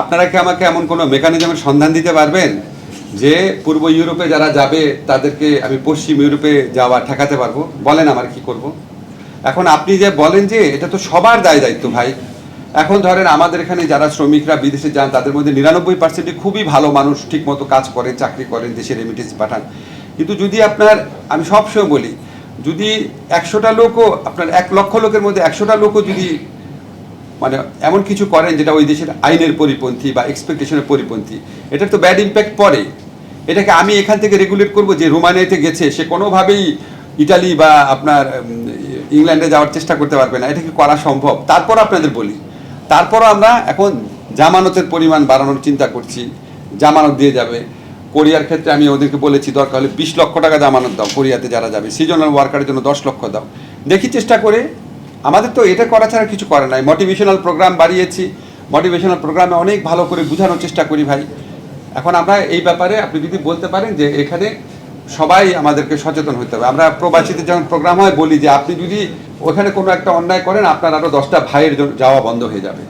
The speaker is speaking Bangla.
আপনারা কি আমাকে এমন কোনো মেকানিজমের সন্ধান দিতে পারবেন? যে পূর্ব ইউরোপে যারা যাবে, তাদেরকে আমি পশ্চিম ইউরোপে যাওয়া ঠেকাতে পারব? বলেন আমার কি করব? এখন আপনি যে বলেন যে, এটা তো সবার দায় দায়িত্ব ভাই। এখন ধরেন আমাদের এখানে যারা শ্রমিকরা বিদেশে যান, তাদের মধ্যে নিরানব্বই পার্সেন্টই খুবই ভালো মানুষ, ঠিকমতো কাজ করেন, চাকরি করেন, দেশে রেমিটেন্স পাঠান। কিন্তু যদি আপনার, আমি সবসময় বলি, যদি একশোটা লোকও, আপনার এক লক্ষ লোকের মধ্যে একশোটা লোকও যদি মানে এমন কিছু করেন যেটা ওই দেশের আইনের পরিপন্থী বা এক্সপেকটেশনের পরিপন্থী। এটার তো ব্যাড ইম্প্যাক্ট পড়ে। এটাকে আমি এখান থেকে রেগুলেট করব যে রোমানিয়াতে গেছে, সে কোনোভাবেই ইটালি বা আপনার ইংল্যান্ডে যাওয়ার চেষ্টা করতে পারবে না। এটা কি করা সম্ভব? তারপর আপনাদের বলি। তারপরও আমরা এখন জামানতের পরিমাণ বাড়ানোর চিন্তা করছি। জামানত দিয়ে যাবে। কোরিয়ার ক্ষেত্রে আমি ওদেরকে বলেছি, দরকার হলে বিশ লক্ষ টাকা জামানত দাও কোরিয়াতে যারা যাবে। সিজনাল ওয়ার্কারের জন্য দশ লক্ষ দাও। দেখি চেষ্টা করে আমাদের তো এটা করা ছাড়া কিছু করে নাই। Motivational programme বাড়িয়েছি। মোটিভেশনাল প্রোগ্রামে অনেক ভালো করে বোঝানোর চেষ্টা করি ভাই। এখন আমরা এই ব্যাপারে আপনি যদি বলতে পারেন যে এখানে সবাই আমাদেরকে সচেতন হতে হবে। আমরা প্রবাসীদের যখন প্রোগ্রাম হয় বলি যে আপনি যদি ওখানে কোনো একটা অন্যায় করেন, আপনার আরও দশটা ভাইয়ের যাওয়া বন্ধ হয়ে যাবে।